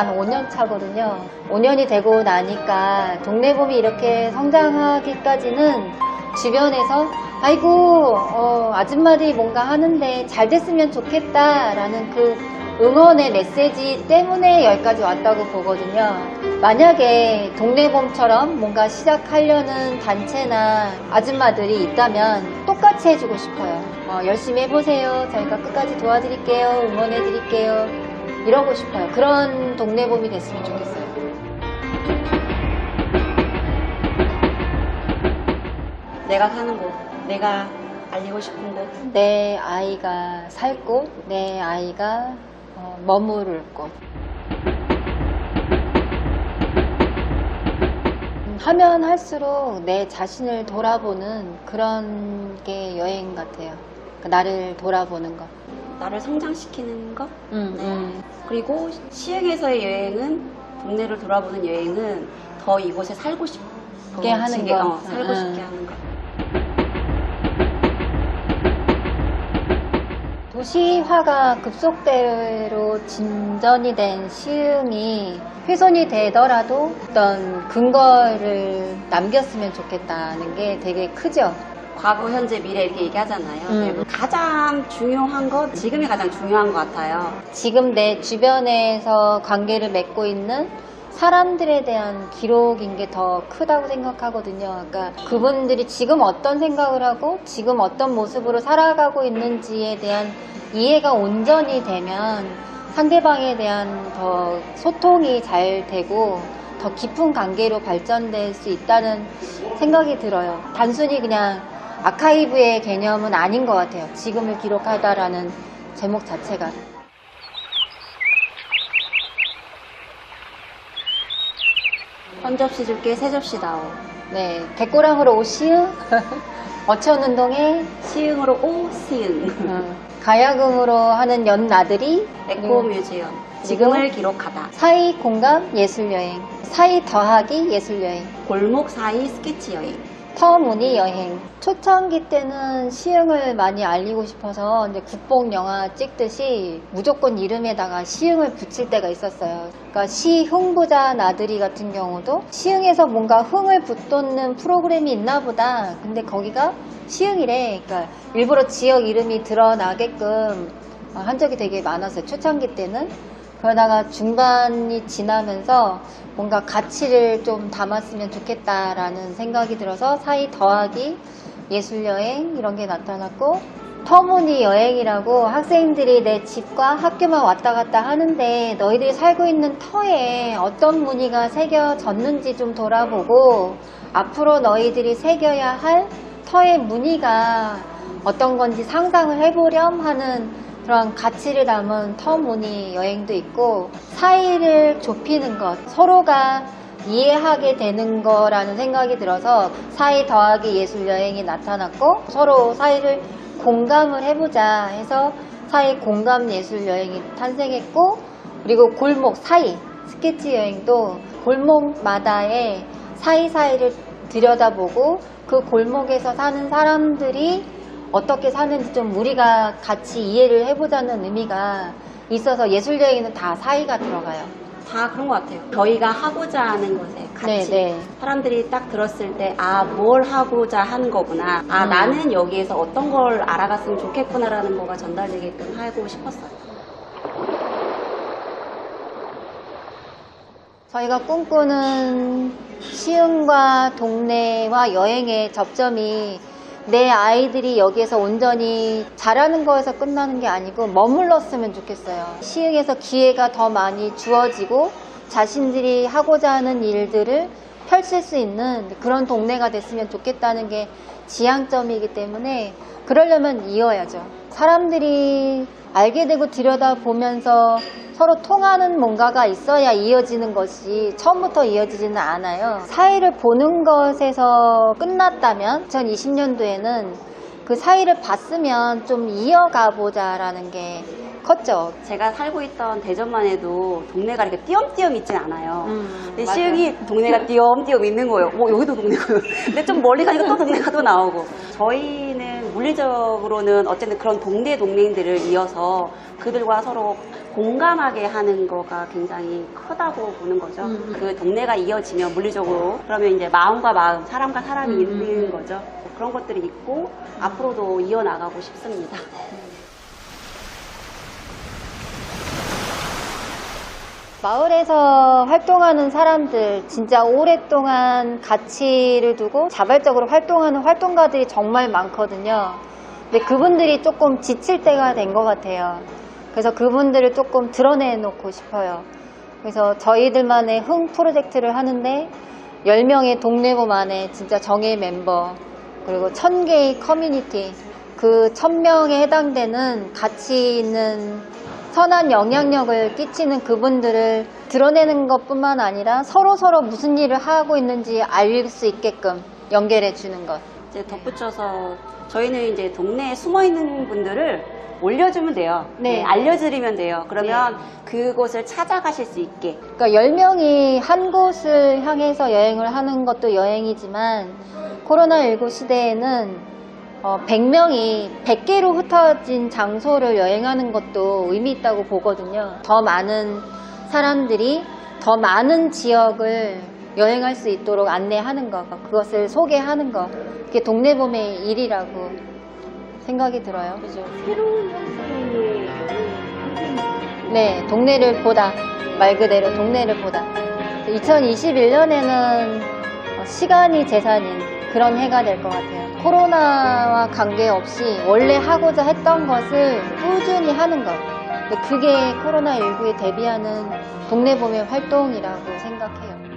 만 5년 차거든요. 5년이 되고 나니까 동네봄이 이렇게 성장하기까지는 주변에서 아이고 어, 아줌마들이 뭔가 하는데 잘 됐으면 좋겠다라는 그 응원의 메시지 때문에 여기까지 왔다고 보거든요. 만약에 동네봄처럼 뭔가 시작하려는 단체나 아줌마들이 있다면 똑같이 해주고 싶어요. 어, 열심히 해보세요. 저희가 끝까지 도와드릴게요. 응원해드릴게요. 이러고 싶어요. 그런 동네봄이 됐으면 좋겠어요. 내가 사는 곳, 내가 알리고 싶은 곳. 내 아이가 살 곳, 내 아이가 어, 머무를 곳. 음, 하면 할수록 내 자신을 돌아보는 그런 게 여행 같아요. 그 나를 돌아보는 거. 나를 성장시키는 것. 음, 음. 그리고 시흥에서의 여행은 동네를 돌아보는 여행은 더 이곳에 살고 싶게 게 하는 거. 어, 살고 음. 싶게 하는 거. 도시화가 급속대로 진전이 된 시흥이 훼손이 되더라도 어떤 근거를 남겼으면 좋겠다는 게 되게 크죠. 과거, 현재, 미래 이렇게 얘기하잖아요. 음. 그리고 가장 중요한 건 지금이 가장 중요한 것 같아요. 지금 내 주변에서 관계를 맺고 있는 사람들에 대한 기록인 게 더 크다고 생각하거든요. 그러니까 그분들이 지금 어떤 생각을 하고 지금 어떤 모습으로 살아가고 있는지에 대한 이해가 온전히 되면 상대방에 대한 더 소통이 잘 되고 더 깊은 관계로 발전될 수 있다는 생각이 들어요. 단순히 그냥 아카이브의 개념은 아닌 것 같아요. 지금을 기록하다라는 제목 자체가. 한 접시 줄게, 세 접시 다오. 네, 개꼬랑으로 오시우, 어천 운동에 시흥으로 오, 시흥. 어, 가야금으로 하는 연나들이 에코 뮤지엄. 지금을 기록하다. 사이 공감 예술 여행, 사이 더하기 예술 여행, 골목 사이 스케치 여행. 터무니 여행. 초창기 때는 시흥을 많이 알리고 싶어서 이제 국뽕 영화 찍듯이 무조건 이름에다가 시흥을 붙일 때가 있었어요. 그러니까 시흥부자 나들이 같은 경우도 시흥에서 뭔가 흥을 붙돋는 프로그램이 있나 보다. 근데 거기가 시흥이래. 그러니까 일부러 지역 이름이 드러나게끔 한 적이 되게 많았어요. 초창기 때는. 그러다가 중반이 지나면서 뭔가 가치를 좀 담았으면 좋겠다라는 생각이 들어서 사이 더하기 예술 여행 이런 게 나타났고 터무니 여행이라고 학생들이 내 집과 학교만 왔다 갔다 하는데 너희들이 살고 있는 터에 어떤 무늬가 새겨졌는지 좀 돌아보고 앞으로 너희들이 새겨야 할 터의 무늬가 어떤 건지 상상을 해보렴 하는 그런 가치를 담은 터무니 여행도 있고 사이를 좁히는 것 서로가 이해하게 되는 거라는 생각이 들어서 사이 더하기 예술 여행이 나타났고 서로 사이를 공감을 해보자 해서 사이 공감 예술 여행이 탄생했고 그리고 골목 사이 스케치 여행도 골목마다의 사이사이를 들여다보고 그 골목에서 사는 사람들이 어떻게 사는지 좀 우리가 같이 이해를 해보자는 의미가 있어서 예술 여행에는 다 사이가 들어가요. 다 그런 것 같아요. 저희가 하고자 하는 것에 같이 네, 네. 사람들이 딱 들었을 때 아 뭘 하고자 하는 거구나. 아 음. 나는 여기에서 어떤 걸 알아갔으면 좋겠구나라는 거가 전달되게끔 하고 싶었어요. 저희가 꿈꾸는 시흥과 동네와 여행의 접점이 내 아이들이 여기에서 온전히 잘하는 거에서 끝나는 게 아니고 머물렀으면 좋겠어요. 시흥에서 기회가 더 많이 주어지고 자신들이 하고자 하는 일들을 펼칠 수 있는 그런 동네가 됐으면 좋겠다는 게 지향점이기 때문에 그러려면 이어야죠. 사람들이 알게 되고 들여다보면서 서로 통하는 뭔가가 있어야 이어지는 것이 처음부터 이어지지는 않아요. 사이를 보는 것에서 끝났다면 2020년도에는 그 사이를 봤으면 좀 이어가 보자라는 게 컸죠. 제가 살고 있던 대전만 해도 동네가 이렇게 띄엄띄엄 있진 않아요. 음, 근데 맞아요. 시흥이 동네가 띄엄띄엄 있는 거예요. 뭐 여기도 동네고. 근데 좀 멀리 가니까 또 동네가 또 나오고. 저희는 물리적으로는 어쨌든 그런 동네 동네인들을 이어서 그들과 서로 공감하게 하는 거가 굉장히 크다고 보는 거죠. 음. 그 동네가 이어지면 물리적으로 그러면 이제 마음과 마음, 사람과 사람이 음, 있는 음. 거죠. 그런 것들이 있고 앞으로도 이어나가고 싶습니다. 마을에서 활동하는 사람들 진짜 오랫동안 가치를 두고 자발적으로 활동하는 활동가들이 정말 많거든요. 근데 그분들이 조금 지칠 때가 된 것 같아요. 그래서 그분들을 조금 드러내놓고 싶어요. 그래서 저희들만의 흥 프로젝트를 하는데 10명의 동네범 안에 진짜 정예 멤버 그리고 1000개의 커뮤니티 그 1000명에 해당되는 가치 있는 선한 영향력을 끼치는 그분들을 드러내는 것 뿐만 아니라 서로 서로 무슨 일을 하고 있는지 알수 있게끔 연결해 주는 것. 이제 덧붙여서 저희는 이제 동네에 숨어 있는 분들을 올려주면 돼요. 네. 알려드리면 돼요. 그러면 그곳을 찾아가실 수 있게. 그러니까 10명이 한 곳을 향해서 여행을 하는 것도 여행이지만 코로나19 시대에는 어, 100명이 100개로 흩어진 장소를 여행하는 것도 의미 있다고 보거든요. 더 많은 사람들이 더 많은 지역을 여행할 수 있도록 안내하는 것, 그것을 소개하는 것, 그게 동네봄의 일이라고 생각이 들어요. 그죠? 새로운 형태의 네, 동네를 보다. 말 그대로 동네를 보다. 2021년에는 시간이 재산인 그런 해가 될 것 같아요. 코로나와 관계없이 원래 하고자 했던 것을 꾸준히 하는 것. 그게 코로나19에 대비하는 동네 봄의 활동이라고 생각해요.